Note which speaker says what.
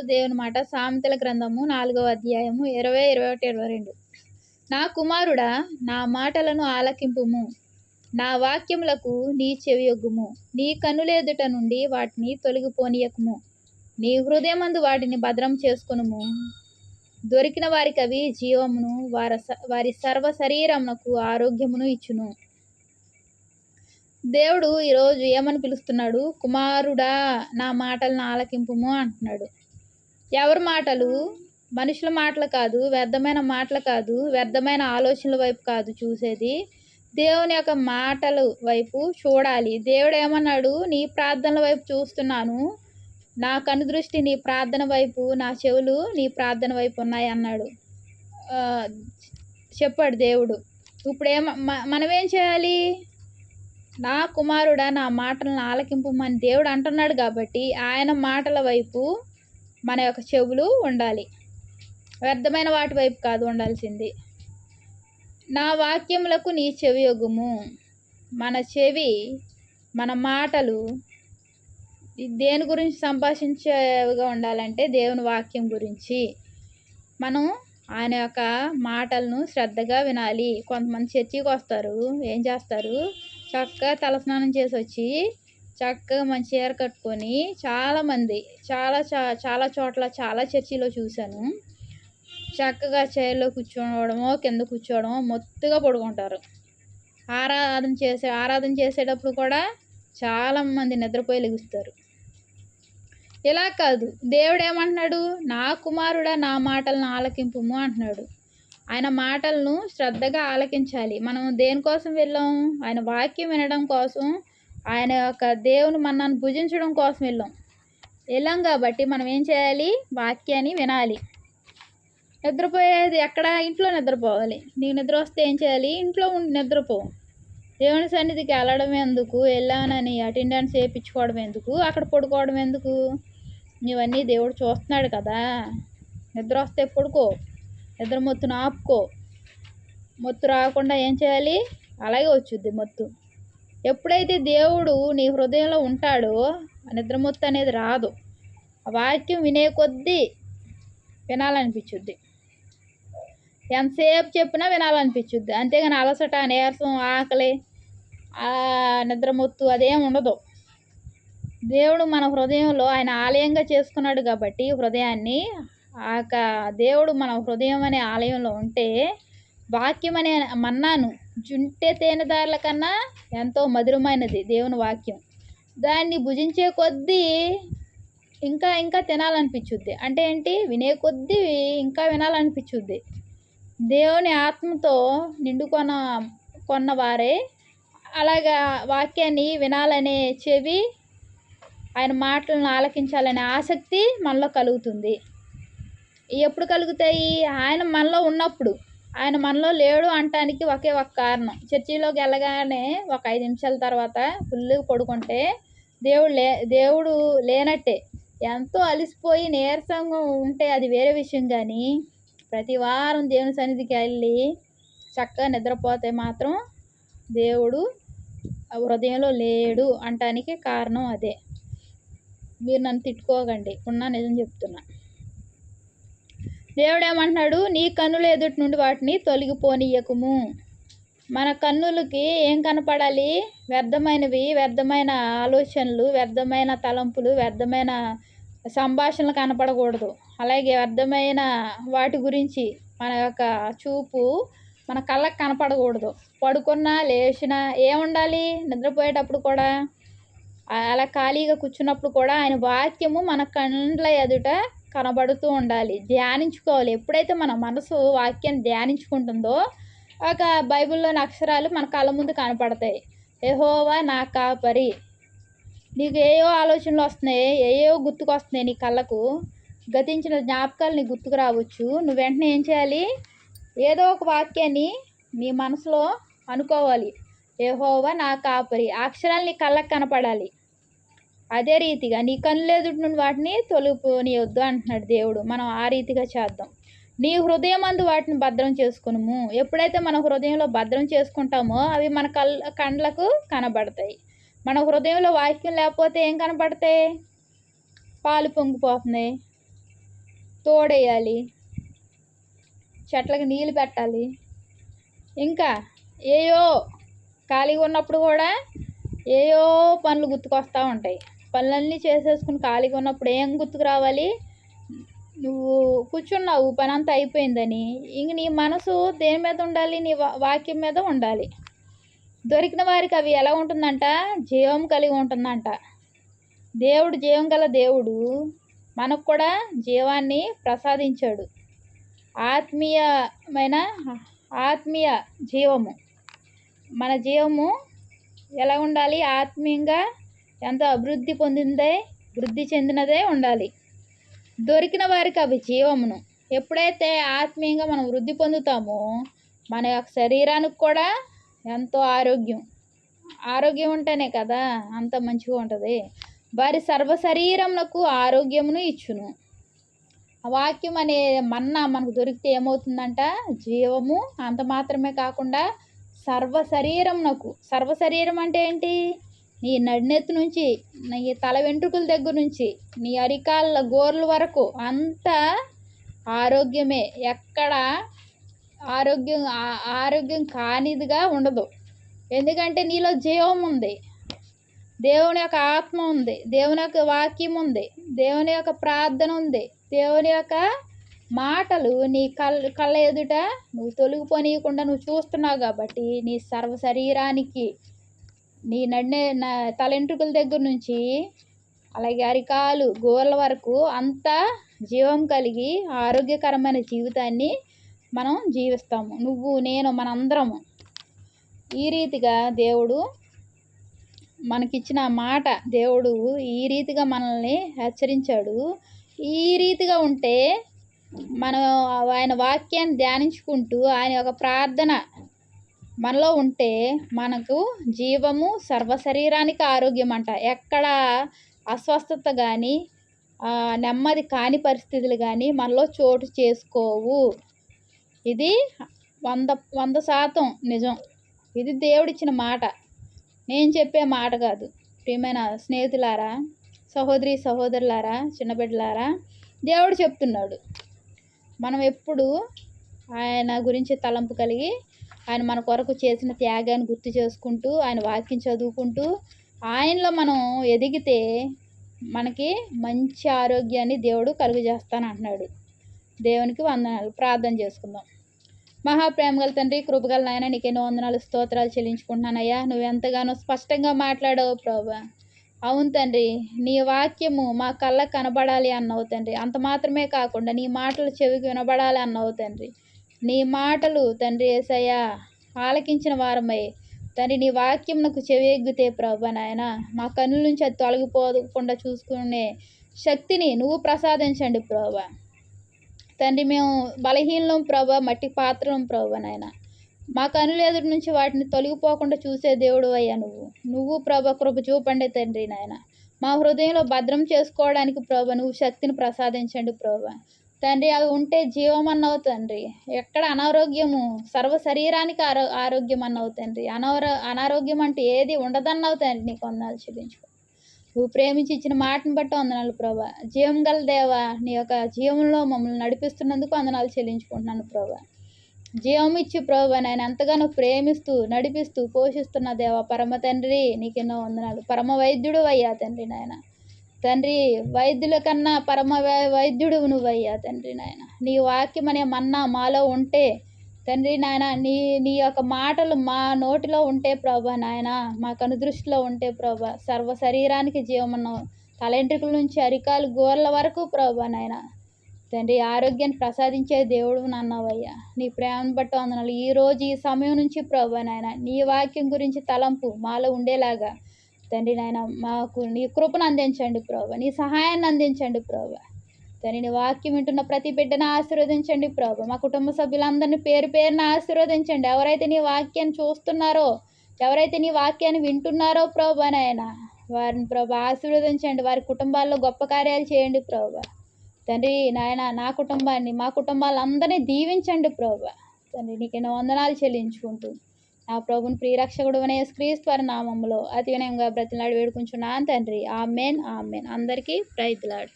Speaker 1: దేవుని మాట సామెతల గ్రంథము నాలుగవ అధ్యాయము ఇరవై ఇరవై ఒకటి ఇరవై రెండు. నా కుమారుడా నా మాటలను ఆలకింపుము. నా వాక్యములకు నీ చెవియొగ్గుము నీ కనులేదుట నుండి వాటిని తొలగిపోనీయకుము. నీ హృదయమందు వాటిని భద్రం చేసుకునుము. దొరికిన వారికి అవి జీవమును వారి వారి సర్వ శరీరమునకు ఆరోగ్యమును ఇచ్చును. దేవుడు ఈరోజు ఏమని పిలుస్తున్నాడు? కుమారుడా నా మాటలను ఆలకింపుము అంటున్నాడు. ఎవరి మాటలు? మనుషుల మాటలు కాదు వ్యర్థమైన మాటలు కాదు వ్యర్థమైన ఆలోచనల వైపు కాదు చూసేది. దేవుని యొక్క మాటల వైపు చూడాలి. దేవుడు ఏమన్నాడు? నీ ప్రార్థనల వైపు చూస్తున్నాను. నా కను దృష్టి నీ ప్రార్థన వైపు నా చెవులు నీ ప్రార్థన వైపు ఉన్నాయి అన్నాడు. చెప్పాడు దేవుడు. ఇప్పుడు ఏమ మనం ఏం చేయాలి? నా కుమారుడా నా మాటలను ఆలకింపు మన దేవుడు అంటున్నాడు కాబట్టి ఆయన మాటల వైపు మన యొక్క చెవులు ఉండాలి. వ్యర్థమైన వాటి వైపు కాదు ఉండాల్సింది. నా వాక్యములకు నీ చెవి యొగుము మన చెవి మన మాటలు దేని గురించి సంభాషించేవిగా ఉండాలంటే దేవుని వాక్యం గురించి. మనం ఆయన యొక్క మాటలను శ్రద్ధగా వినాలి. కొంతమంది చర్చికి వస్తారు ఏం చేస్తారు? చక్కగా తలస్నానం చేసి వచ్చి చక్కగా మంచి చీర కట్టుకొని చాలామంది చాలా చా చాలా చోట్ల చాలా చర్చిలో చూశాను. చక్కగా చైర్లో కూర్చోవడమో కింద కూర్చోవడమో మొత్తుగా పడుకుంటారు. ఆరాధన చేసే ఆరాధన చేసేటప్పుడు కూడా చాలామంది నిద్రపోయి లెగుస్తారు. ఇలా కాదు. దేవుడు ఏమంటున్నాడు? నా కుమారుడా నా మాటలను ఆలకింపు అంటున్నాడు. ఆయన మాటలను శ్రద్ధగా ఆలకించాలి. మనం దేనికోసం వెళ్ళాం? ఆయన వాక్యం వినడం కోసం ఆయన యొక్క దేవుని మనల్ని భుజించడం కోసం వెళ్ళాం. వెళ్ళాం కాబట్టి మనం ఏం చేయాలి? వాక్యాన్ని వినాలి. నిద్రపోయేది ఎక్కడ? ఇంట్లో నిద్రపోవాలి. నీకు నిద్ర వస్తే ఏం చేయాలి? ఇంట్లో ఉండి నిద్రపో. దేవుని సన్నిధికి వెళ్ళడం ఎందుకు? వెళ్ళానని అటెండెన్స్ వేయించుకోవడం ఎందుకు? అక్కడ పడుకోవడం ఎందుకు? ఇవన్నీ దేవుడు చూస్తున్నాడు కదా. నిద్ర వస్తే పడుకో. నిద్ర మొత్తును ఆపుకో. మొత్తు రాకుండా ఏం చేయాలి? అలాగే వచ్చుద్ది మొత్తు. ఎప్పుడైతే దేవుడు నీ హృదయంలో ఉంటాడో నిద్రమొత్తు అనేది రాదు. ఆ వాక్యం వినే కొద్దీ వినాలనిపించుద్ది. ఎంతసేపు చెప్పినా వినాలనిపించుద్ది. అంతేగాని అలసట నీరసం ఆకలి నిద్రమొత్తు అదేం ఉండదు. దేవుడు మన హృదయంలో ఆయన ఆలయంగా చేసుకున్నాడు కాబట్టి హృదయాన్ని ఆ దేవుడు మన హృదయం అనే ఆలయంలో ఉంటే వాక్యం అనే మన్నాను జుంటే తేనెదారుల కన్నా ఎంతో మధురమైనది దేవుని వాక్యం. దాన్ని భుజించే కొద్దీ ఇంకా ఇంకా తినాలనిపించుద్ది. అంటే ఏంటి? వినే కొద్దీ ఇంకా వినాలనిపించుద్ది. దేవుని ఆత్మతో నిండుకొన కొన్నవారే అలాగా వాక్యాన్ని వినాలనే చెవి ఆయన మాటలను ఆలకించాలనే ఆసక్తి మనలో కలుగుతుంది. ఎప్పుడు కలుగుతాయి? ఆయన మనలో ఉన్నప్పుడు. ఆయన మనలో లేడు అంటానికి ఒకే ఒక కారణం. చర్చిలోకి వెళ్ళగానే ఒక ఐదు నిమిషాల తర్వాత ఫుల్గా పడుకుంటే దేవుడు లే దేవుడు లేనట్టే. ఎంతో అలసిపోయి నీరసంగా ఉంటే అది వేరే విషయం కానీ ప్రతి వారం దేవుని సన్నిధికి వెళ్ళి చక్కగా నిద్రపోతే మాత్రం దేవుడు హృదయంలో లేడు అంటానికి కారణం అదే. మీరు నన్ను తిట్టుకోకండి. ఉన్న నిజం చెప్తున్నా. దేవుడు ఏమంటున్నాడు నీ కన్నుల ఎదుటి నుండి వాటిని తొలగిపోనీయకుము. మన కన్నులకి ఏం కనపడాలి? వ్యర్థమైనవి వ్యర్థమైన ఆలోచనలు వ్యర్థమైన తలంపులు వ్యర్థమైన సంభాషణలు కనపడకూడదు. అలాగే వ్యర్థమైన వాటి గురించి మన యొక్క చూపు మన కళ్ళకు కనపడకూడదు. పడుకున్నా లేచినా ఏముండాలి నిద్రపోయేటప్పుడు కూడా అలా ఖాళీగా కూర్చున్నప్పుడు కూడా ఆయన వాక్యము మన కండ్ల ఎదుట కనబడుతూ ఉండాలి. ధ్యానించుకోవాలి. ఎప్పుడైతే మన మనసు వాక్యాన్ని ధ్యానించుకుంటుందో ఒక బైబిల్లోని అక్షరాలు మన కళ్ళ ముందు కనపడతాయి. ఏహోవా నా కాపరి. నీకు ఏయో ఆలోచనలు వస్తున్నాయి? ఏయో గుర్తుకు వస్తున్నాయి నీ కళ్ళకు? గతించిన జ్ఞాపకాలు నీకు గుర్తుకు రావచ్చు. నువ్వు వెంటనే ఏం చేయాలి? ఏదో ఒక వాక్యాన్ని నీ మనసులో అనుకోవాలి. ఏహోవా నా కాపరి. అక్షరాలు నీ కళ్ళకు కనపడాలి. అదే రీతిగా నీ కన్నులెదుటి నుండి వాటిని తొలుపునియొద్దు అంటున్నాడు దేవుడు. మనం ఆ రీతిగా చేద్దాం. నీ హృదయం అందు వాటిని భద్రం చేసుకునుము. ఎప్పుడైతే మన హృదయంలో భద్రం చేసుకుంటామో అవి మన కళ్ళ కండ్లకు కనబడతాయి. మన హృదయంలో వాక్యం లేకపోతే ఏం కనబడతాయి? పాలు పొంగిపోతున్నాయి. తోడేయాలి. చెట్లకు నీళ్ళు పెట్టాలి. ఇంకా ఏయో ఖాళీగా ఉన్నప్పుడు కూడా ఏయో పనులు గుర్తుకొస్తూ ఉంటాయి. పనులన్నీ చేసేసుకుని ఖాళీగా ఉన్నప్పుడు ఏం గుర్తుకు రావాలి? నువ్వు కూర్చున్నావు పని అంతా అయిపోయిందని. ఇంక నీ మనసు దేని మీద ఉండాలి? నీ వా- వాక్యం మీద ఉండాలి. దొరికిన వారికి అవి ఎలా ఉంటుందంట? జీవం కలిగి ఉంటుందంట. దేవుడు జీవం గల దేవుడు మనకు కూడా జీవాన్ని ప్రసాదించాడు. ఆత్మీయమైన ఆత్మీయ జీవము. మన జీవము ఎలా ఉండాలి? ఆత్మీయంగా ఎంతో అభివృద్ధి పొందిందే వృద్ధి చెందినదే ఉండాలి. దొరికిన వారికి అవి జీవమును. ఎప్పుడైతే ఆత్మీయంగా మనం వృద్ధి పొందుతామో మన యొక్క శరీరానికి కూడా ఎంతో ఆరోగ్యం. ఆరోగ్యం ఉంటేనే కదా అంత మంచిగా ఉంటుంది. వారి సర్వ శరీరమునకు ఆరోగ్యమును ఇచ్చును. ఆ వాక్యం అనే మన్నా మనకు దొరికితే ఏమవుతుందంట? జీవము అంత మాత్రమే కాకుండా సర్వ శరీరమునకు సర్వ శరీరం అంటే ఏంటి? నీ నడినెత్తు నుంచి నీ తల వెంట్రుకల దగ్గర నుంచి నీ అరికాళ్ళ గోర్ల వరకు అంతా ఆరోగ్యమే. ఎక్కడ ఆరోగ్యం ఆరోగ్యం కానిదిగా ఉండదు. ఎందుకంటే నీలో జీవం ఉంది. దేవుని యొక్క ఆత్మ ఉంది. దేవుని యొక్క వాక్యం ఉంది. దేవుని యొక్క ప్రార్థన ఉంది. దేవుని యొక్క మాటలు నీ కళ్ళ కళ్ళ ఎదుట నువ్వు తొలగిపోనీయకుండా నువ్వు చూస్తున్నావు కాబట్టి నీ సర్వ శరీరానికి నీ నడినే నా తలెంట్రుకల దగ్గర నుంచి అలాగే అరికాలు గోర్ల వరకు అంతా జీవం కలిగి ఆరోగ్యకరమైన జీవితాన్ని మనం జీవిస్తాము. నువ్వు నేను మనందరము. ఈ రీతిగా దేవుడు మనకిచ్చిన మాట దేవుడు ఈ రీతిగా మనల్ని హెచ్చరించాడు. ఈ రీతిగా ఉంటే మనం ఆయన వాక్యాన్ని ధ్యానించుకుంటూ ఆయన యొక్క ప్రార్థన మనలో ఉంటే మనకు జీవము సర్వ శరీరానికి ఆరోగ్యం అంట ఎక్కడ అస్వస్థత కానీ నెమ్మది కాని పరిస్థితులు కానీ మనలో చోటు చేసుకోవు. ఇది వంద వంద శాతం నిజం. ఇది దేవుడిచ్చిన మాట. నేను చెప్పే మాట కాదు. ప్రియమైన స్నేహితులారా సహోదరి సహోదరులారా చిన్నబిడ్డలారా దేవుడు చెప్తున్నాడు. మనం ఎప్పుడు ఆయన గురించి తలంపు కలిగి ఆయన మన కొరకు చేసిన త్యాగాన్ని గుర్తు చేసుకుంటూ ఆయన వాక్యం చదువుకుంటూ ఆయనలో మనం ఎదిగితే మనకి మంచి ఆరోగ్యాన్ని దేవుడు కలుగు చేస్తాను అంటున్నాడు. దేవునికి వందనాలు. ప్రార్థన చేసుకుందాం. మహాప్రేమగల తండ్రి కృపగల నాయన నీకు ఎన్నో వందనాలు స్తోత్రాలు చెల్లించుకుంటున్నానయ్యా. నువ్వు ఎంతగానో స్పష్టంగా మాట్లాడావు ప్రభా. అవును తండ్రి నీ వాక్యము మా కళ్ళకు కనబడాలి అన్నవు తండ్రి. అంత మాత్రమే కాకుండా నీ మాటలు చెవికి వినబడాలి అన్నవు తండ్రి. నీ మాటలు తండ్రి ఏసయ్యా ఆలకించిన వారమై. తండ్రి నీ వాక్యమునకు చెవి ఎగ్గితే ప్రభా నాయన మా కన్నుల నుంచి అది తొలగిపోకుండా చూసుకునే శక్తిని నువ్వు ప్రసాదించండి ప్రభా. తండ్రి మేము బలహీనం ప్రభా మట్టి పాత్రం ప్రభా నాయన. మా కనుల ఎదురు నుంచి వాటిని తొలగిపోకుండా చూసే దేవుడు అయ్యా నువ్వు. నువ్వు ప్రభ కృప చూపండి తండ్రి నాయన. మా హృదయంలో భద్రం చేసుకోవడానికి ప్రభ నువ్వు శక్తిని ప్రసాదించండి ప్రభ. తండ్రి అవి ఉంటే జీవం అన్నవు తండ్రి. ఎక్కడ అనారోగ్యము? సర్వ శరీరానికి ఆరో ఆరోగ్యం అన్నవు తండ్రి. అనారో అనారోగ్యం అంటే ఏది ఉండదన్నావు తండ్రి. నీకు వందనాలు చెల్లించుకో. నువ్వు ప్రేమించి ఇచ్చిన మాటను బట్టి వందనాలు ప్రభా. జీవం గల దేవా నీ యొక్క జీవంలో మమ్మల్ని నడిపిస్తున్నందుకు వందనాలు చెల్లించుకుంటున్నాను ప్రభా. జీవం ఇచ్చి ప్రభా నేను ఎంతగానో ప్రేమిస్తూ నడిపిస్తూ పోషిస్తున్న దేవా పరమ తండ్రి నీకెన్నో వందనాలు. పరమ వైద్యుడు అయ్యా తండ్రి నాయన. తండ్రి వైద్యుల కన్నా పరమ వైద్యుడు నువ్వయ్యా తండ్రి నాయన. నీ వాక్యం అనే మన్నా మాలో ఉంటే తండ్రి నాయన నీ నీ యొక్క మాటలు మా నోటిలో ఉంటే ప్రభా నాయన మా కనుదృష్టిలో ఉంటే ప్రభా సర్వ శరీరానికి జీవమన్నావు తలెంట్రికల నుంచి అరికాలు గోర్ల వరకు ప్రభా నాయన. తండ్రి ఆరోగ్యాన్ని ప్రసాదించే దేవుడు అన్నావయ్యా నీ ప్రేమను బట్టి వందనాలు. ఈ రోజు ఈ సమయం నుంచి ప్రభా నాయన నీ వాక్యం గురించి తలంపు మాలో ఉండేలాగా తండ్రి నాయన మాకు నీ కృపను అందించండి ప్రభా. నీ సహాయాన్ని అందించండి ప్రభా. తండ్రి నీ వాక్యం వింటున్న ప్రతి బిడ్డను ఆశీర్వదించండి ప్రభా. మా కుటుంబ సభ్యులందరినీ పేరు పేరున ఆశీర్వదించండి. ఎవరైతే నీ వాక్యాన్ని చూస్తున్నారో ఎవరైతే నీ వాక్యాన్ని వింటున్నారో ప్రభా నాయన వారిని ప్రభా ఆశీర్వదించండి. వారి కుటుంబాల్లో గొప్ప కార్యాలు చేయండి ప్రభా. తండ్రి నాయన నా కుటుంబాన్ని మా కుటుంబాలందరినీ దీవించండి ప్రభా. తండ్రి నీకు వందనాలు చెల్లించుకుంటూ నా ప్రభుని ప్రియరక్షకుడు అనే క్రీస్తు నామంలో అతి వినయంగా బ్రతిలాడి వేడుకుంటున్నాను తండ్రి. Amen amen. అందరికీ ప్రైజ్లాడు